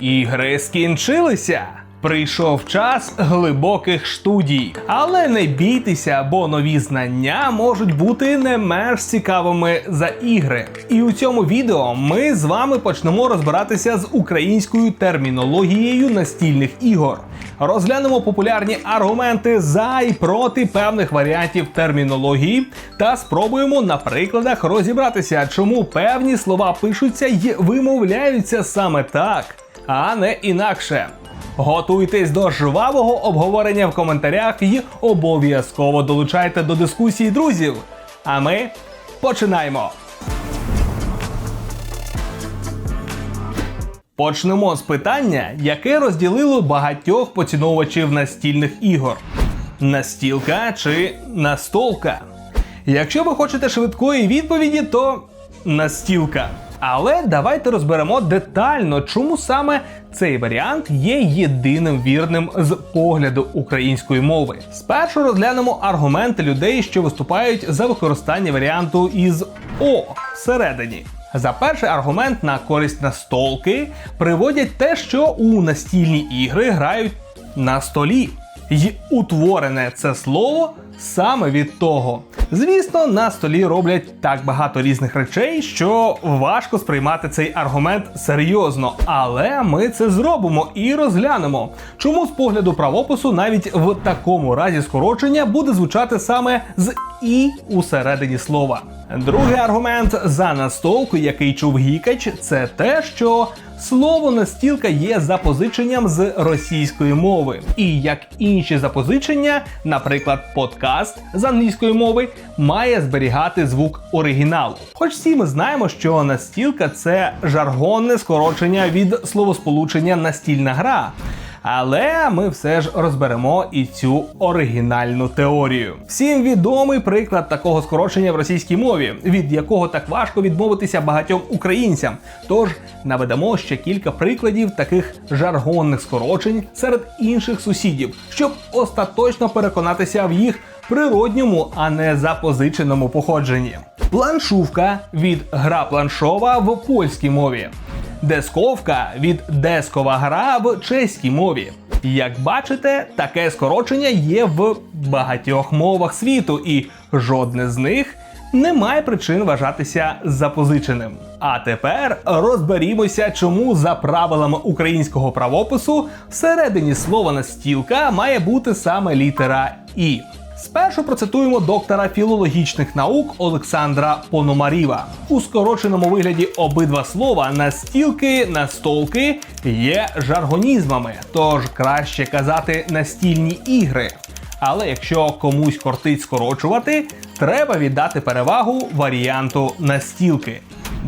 Ігри скінчилися. Прийшов час глибоких студій. Але не бійтеся, бо нові знання можуть бути не менш цікавими за ігри. І у цьому відео ми з вами почнемо розбиратися з українською термінологією настільних ігор. Розглянемо популярні аргументи за і проти певних варіантів термінології та спробуємо на прикладах розібратися, чому певні слова пишуться й вимовляються саме так, а не інакше. Готуйтесь до жвавого обговорення в коментарях і обов'язково долучайте до дискусії друзів. А ми починаємо. Почнемо з питання, яке розділило багатьох поціновувачів настільних ігор: настілка чи настолка? Якщо ви хочете швидкої відповіді, то настілка. Але давайте розберемо детально, чому саме цей варіант є єдиним вірним з погляду української мови. Спершу розглянемо аргументи людей, що виступають за використання варіанту із О всередині. За перший аргумент на користь настолки приводять те, що у настільні ігри грають на столі. Й утворене це слово саме від того. Звісно, на столі роблять так багато різних речей, що важко сприймати цей аргумент серйозно. Але ми це зробимо і розглянемо, чому з погляду правопису навіть в такому разі скорочення буде звучати саме з і усередині слова. Другий аргумент за настолку, який чув гікач, це те, що слово настілка є запозиченням з російської мови. І як інші запозичення, наприклад, подкаст з англійської мови, має зберігати звук оригіналу. Хоч всі ми знаємо, що настілка це жаргонне скорочення від словосполучення настільна гра. Але ми все ж розберемо і цю оригінальну теорію. Всім відомий приклад такого скорочення в російській мові, від якого так важко відмовитися багатьом українцям. Тож наведемо ще кілька прикладів таких жаргонних скорочень серед інших сусідів, щоб остаточно переконатися в їх природньому, а не запозиченому походженні. Планшувка від гра планшова в польській мові. Десковка від дескова гра в чеській мові. Як бачите, таке скорочення є в багатьох мовах світу, і жодне з них не має причин вважатися запозиченим. А тепер розберімося, чому за правилами українського правопису всередині слова настілка має бути саме літера І. Спершу процитуємо доктора філологічних наук Олександра Пономаріва. У скороченому вигляді обидва слова настілки, настолки є жаргонізмами, тож краще казати настільні ігри. Але якщо комусь кортить скорочувати, треба віддати перевагу варіанту настілки.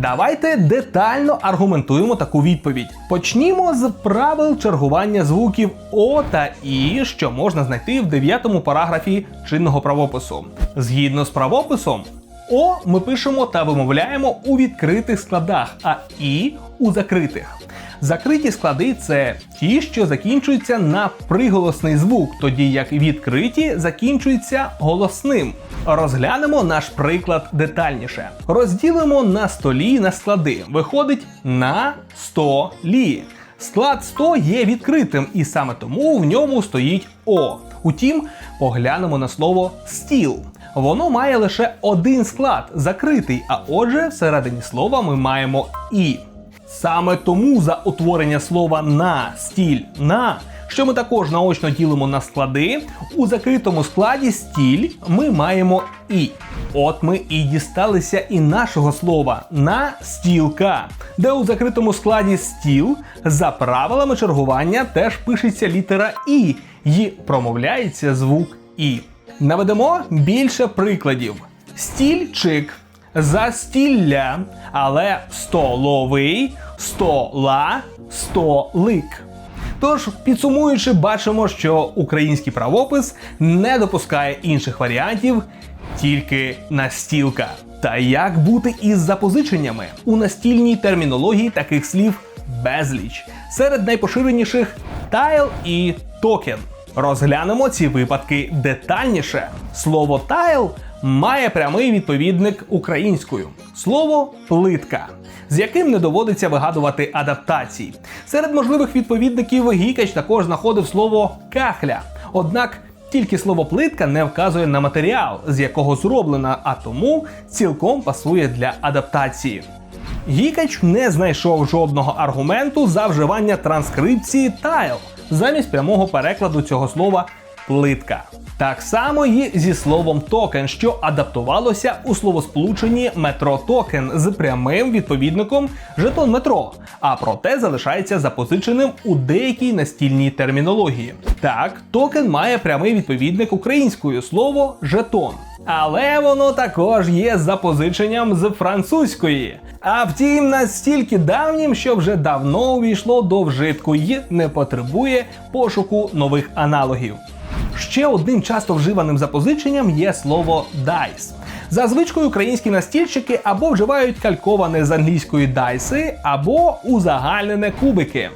Давайте детально аргументуємо таку відповідь. Почнімо з правил чергування звуків О та І, що можна знайти в 9 параграфі чинного правопису. Згідно з правописом, О ми пишемо та вимовляємо у відкритих складах, а І у закритих. Закриті склади це ті, що закінчуються на приголосний звук, тоді як відкриті закінчуються голосним. Розглянемо наш приклад детальніше. Розділимо на столі на склади. Виходить на столі. Склад 100 є відкритим, і саме тому в ньому стоїть О. Утім, поглянемо на слово стіл. Воно має лише один склад закритий, а отже, всередині слова ми маємо і. Саме тому за утворення слова на стіль на, що ми також наочно ділимо на склади, у закритому складі стіль ми маємо і. От ми і дісталися і нашого слова на стілка, де у закритому складі стіл за правилами чергування теж пишеться літера І і промовляється звук І. Наведемо більше прикладів. Стільчик застілля, але столовий, стола, столик. Тож, підсумуючи, бачимо, що український правопис не допускає інших варіантів, тільки настілка. Та як бути із запозиченнями? У настільній термінології таких слів безліч. Серед найпоширеніших тайл і токен. Розглянемо ці випадки детальніше. Слово тайл має прямий відповідник українською слово плитка, з яким не доводиться вигадувати адаптації. Серед можливих відповідників Гікач також знаходив слово кахля. Однак тільки слово плитка не вказує на матеріал, з якого зроблена, а тому цілком пасує для адаптації. Гікач не знайшов жодного аргументу за вживання транскрипції тайл замість прямого перекладу цього слова плитка. Так само і зі словом токен, що адаптувалося у словосполученні метро токен з прямим відповідником жетон метро, а проте залишається запозиченим у деякій настільній термінології. Так, токен має прямий відповідник українською слово жетон. Але воно також є запозиченням з французької. А втім, настільки давнім, що вже давно увійшло до вжитку і не потребує пошуку нових аналогів. Ще одним часто вживаним запозиченням є слово dice. За звичкою українські настільщики або вживають кальковане з англійської дайси, або узагальнене кубики.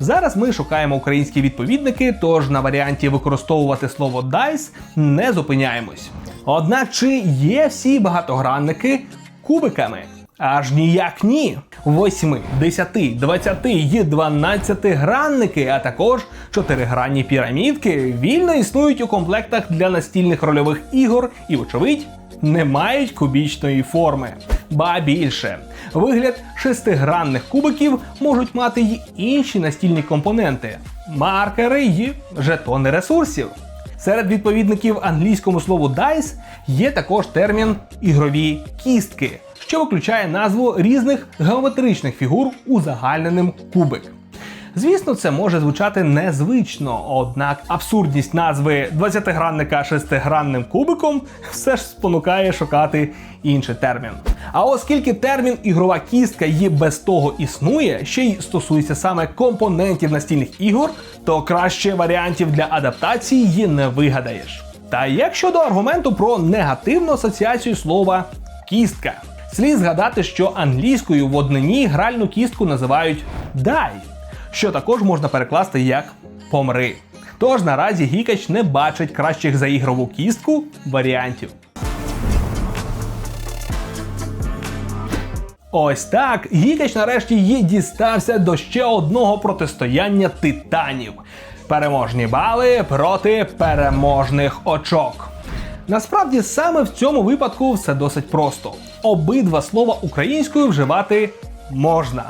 Зараз ми шукаємо українські відповідники, тож на варіанті використовувати слово dice не зупиняємось. Однак чи є всі багатогранники кубиками? Аж ніяк ні. 8, 10, 20 і 12 гранники, а також чотиригранні пірамідки вільно існують у комплектах для настільних рольових ігор і, вочевидь, не мають кубічної форми. Ба більше, вигляд шестигранних кубиків можуть мати й інші настільні компоненти, маркери й жетони ресурсів. Серед відповідників англійському слову dice є також термін ігрові кістки, що виключає назву різних геометричних фігур узагальненим кубик. Звісно, це може звучати незвично, однак абсурдність назви 20-гранника шестигранним кубиком все ж спонукає шукати інший термін. А оскільки термін ігрова кістка і без того існує, ще й стосується саме компонентів настільних ігор, то краще варіантів для адаптації її не вигадаєш. Та як щодо аргументу про негативну асоціацію слова кістка, слід згадати, що англійською в однині гральну кістку називають die що також можна перекласти як помри. Тож наразі Гікач не бачить кращих за ігрову кістку варіантів. Ось так Гікач нарешті їй дістався до ще одного протистояння титанів. Переможні бали проти переможних очок. Насправді саме в цьому випадку все досить просто. Обидва слова українською вживати можна.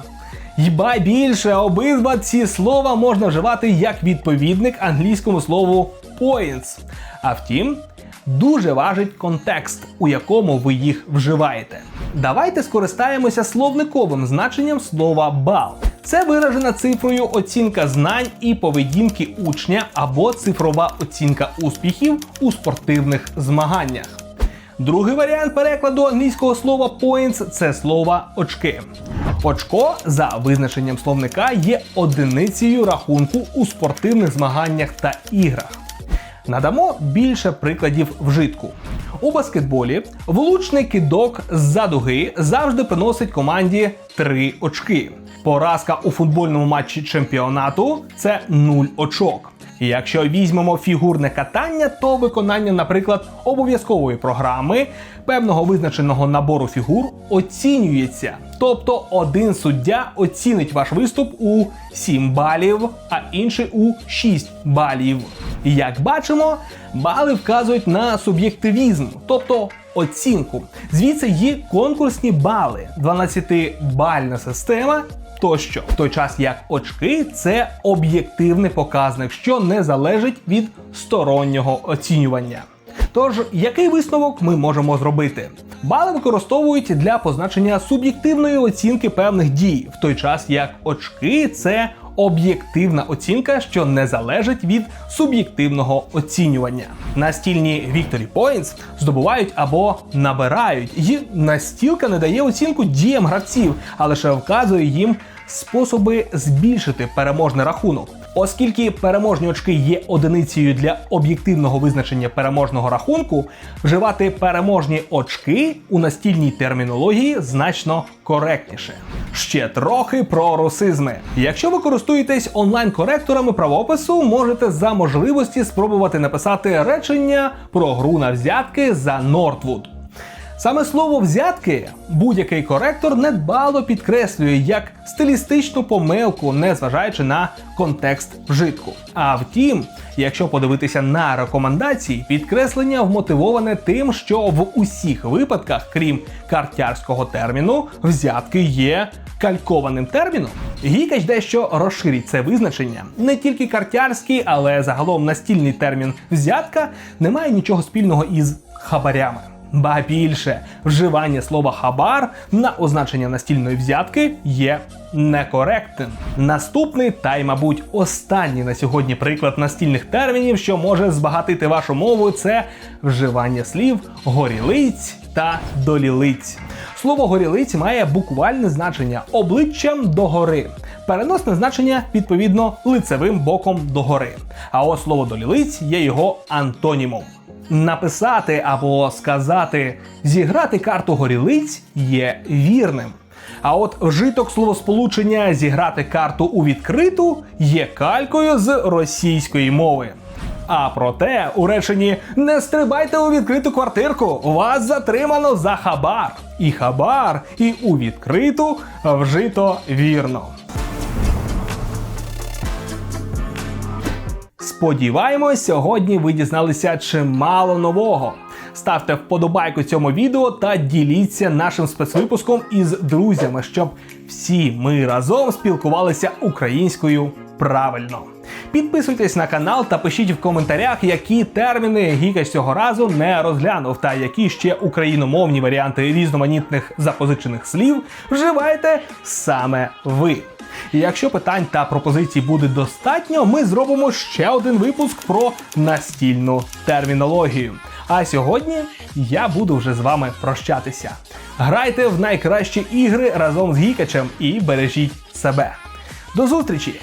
Їба більше, обидва ці слова можна вживати як відповідник англійському слову points. А втім, дуже важить контекст, у якому ви їх вживаєте. Давайте скористаємося словниковим значенням слова бал. Це виражена цифрою оцінка знань і поведінки учня або цифрова оцінка успіхів у спортивних змаганнях. Другий варіант перекладу англійського слова points – це слово очки. Очко за визначенням словника є одиницею рахунку у спортивних змаганнях та іграх. Надамо більше прикладів вжитку. У баскетболі влучний кидок з-за дуги завжди приносить команді 3 очки. Поразка у футбольному матчі чемпіонату це 0 очок. Якщо візьмемо фігурне катання, то виконання, наприклад, обов'язкової програми певного визначеного набору фігур оцінюється. Тобто один суддя оцінить ваш виступ у 7 балів, а інший у 6 балів. Як бачимо, бали вказують на суб'єктивізм, тобто оцінку. Звідси є конкурсні бали, 12-бальна система тощо, в той час як очки це об'єктивний показник, що не залежить від стороннього оцінювання. Тож, який висновок ми можемо зробити? Бали використовують для позначення суб'єктивної оцінки певних дій, в той час як очки це об'єктивна оцінка, що не залежить від суб'єктивного оцінювання. Настільні Victory Points здобувають або набирають, і настілка не дає оцінку діям гравців, а лише вказує їм способи збільшити переможний рахунок. Оскільки переможні очки є одиницею для об'єктивного визначення переможного рахунку, вживати переможні очки у настільній термінології значно коректніше. Ще трохи про русизми. Якщо ви користуєтесь онлайн-коректорами правопису, можете за можливості спробувати написати речення про гру на взятки за Нортвуд. Саме слово взятки будь-який коректор недбало підкреслює як стилістичну помилку, незважаючи на контекст вжитку. А втім, якщо подивитися на рекомендації, підкреслення вмотивоване тим, що в усіх випадках, крім картярського терміну, взятки є калькованим терміном. Гікач дещо розширить це визначення. Не тільки картярський, але загалом настільний термін взятка не має нічого спільного із хабарями. Ба більше, вживання слова хабар на означення настільної взятки є некоректним. Наступний та й, мабуть, останній на сьогодні приклад настільних термінів, що може збагатити вашу мову, це вживання слів горілиць та долілиць. Слово горілиць має буквальне значення обличчям догори. Переносне значення відповідно лицевим боком догори. А от слово долілиць є його антонімом. Написати або сказати зіграти карту горілиць є вірним. А от вжиток словосполучення зіграти карту у відкриту є калькою з російської мови. А проте у реченні не стрибайте у відкриту квартирку, вас затримано за хабар. І хабар, і у відкриту вжито вірно. Сподіваємось, сьогодні ви дізналися чимало нового. Ставте вподобайку цьому відео та діліться нашим спецвипуском із друзями, щоб всі ми разом спілкувалися українською правильно. Підписуйтесь на канал та пишіть в коментарях, які терміни Гіка цього разу не розглянув, та які ще україномовні варіанти різноманітних запозичених слів вживаєте саме ви. І якщо питань та пропозицій буде достатньо, ми зробимо ще один випуск про настільну термінологію. А сьогодні я буду вже з вами прощатися. Грайте в найкращі ігри разом з Гікачем і бережіть себе. До зустрічі!